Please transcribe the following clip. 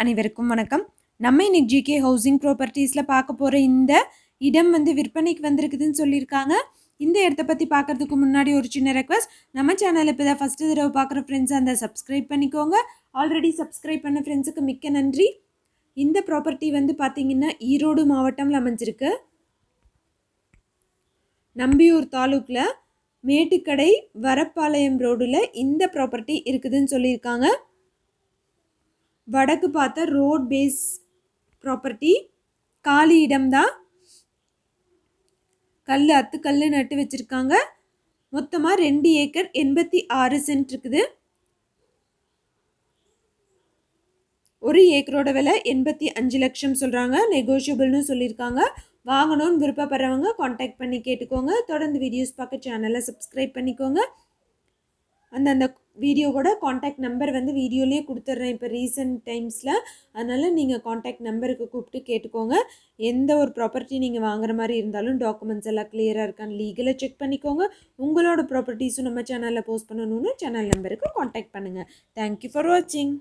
அனைவருக்கும் வணக்கம். நம்ம இன்னைக்கு ஜிகே ஹவுசிங் ப்ராப்பர்ட்டிஸில் பார்க்க போகிற இந்த இடம் வந்து விற்பனைக்கு வந்திருக்குதுன்னு சொல்லியிருக்காங்க. இந்த இடத்த பற்றி பார்க்கறதுக்கு முன்னாடி ஒரு சின்ன ரெக்வஸ்ட் நம்ம சேனலில் இப்போ தான் ஃபஸ்ட்டு தடவை பார்க்குற ஃப்ரெண்ட்ஸ் அந்த சப்ஸ்கிரைப் பண்ணிக்கோங்க. ஆல்ரெடி சப்ஸ்கிரைப் பண்ண ஃப்ரெண்ட்ஸுக்கு மிக்க நன்றி. இந்த ப்ராப்பர்ட்டி வந்து பார்த்திங்கன்னா ஈரோடு மாவட்டம்ல அமைஞ்சிருக்கு. நம்பியூர் தாலுக்கில் மேட்டுக்கடை வரப்பாளையம் ரோடில் இந்த ப்ராப்பர்ட்டி இருக்குதுன்னு சொல்லியிருக்காங்க. வடக்கு பார்த்தா ரோட் பேஸ் ப்ராப்பர்ட்டி காலி இடம்தான் கல் அத்து கல் நட்டு வச்சுருக்காங்க. மொத்தமாக ரெண்டு ஏக்கர் எண்பத்தி ஆறு சென்ட் இருக்குது. ஒரு ஏக்கரோட விலை எண்பத்தி அஞ்சு லட்சம் சொல்கிறாங்க நெகோஷியபிள்னு சொல்லியிருக்காங்க. வாங்கணும்னு விருப்பப்படுறவங்க காண்டாக்ட் பண்ணி கேட்டுக்கோங்க. தொடர்ந்து வீடியோஸ் பார்க்க சேனலை சப்ஸ்கிரைப் பண்ணிக்கோங்க. அந்தந்த வீடியோவோட காண்டாக்ட் நம்பர் வந்து வீடியோலேயே கொடுத்துட்றேன் இப்போ ரீசெண்ட் டைம்ஸில் அதனால் நீங்கள் காண்டாக்ட் நம்பருக்கு கூப்பிட்டு கேட்டுக்கோங்க. எந்த ஒரு ப்ராப்பர்ட்டி நீங்கள் வாங்குற மாதிரி இருந்தாலும் டாக்குமெண்ட்ஸ் எல்லாம் கிளியராக இருக்கான்னு லீகலாக செக் பண்ணிக்கோங்க. உங்களோட ப்ராப்பர்ட்டிஸும் நம்ம சேனலில் போஸ்ட் பண்ணணும்னு சேனல் நம்பருக்கு காண்டாக்ட் பண்ணுங்கள் தேங்க்யூ ஃபார் வாட்சிங்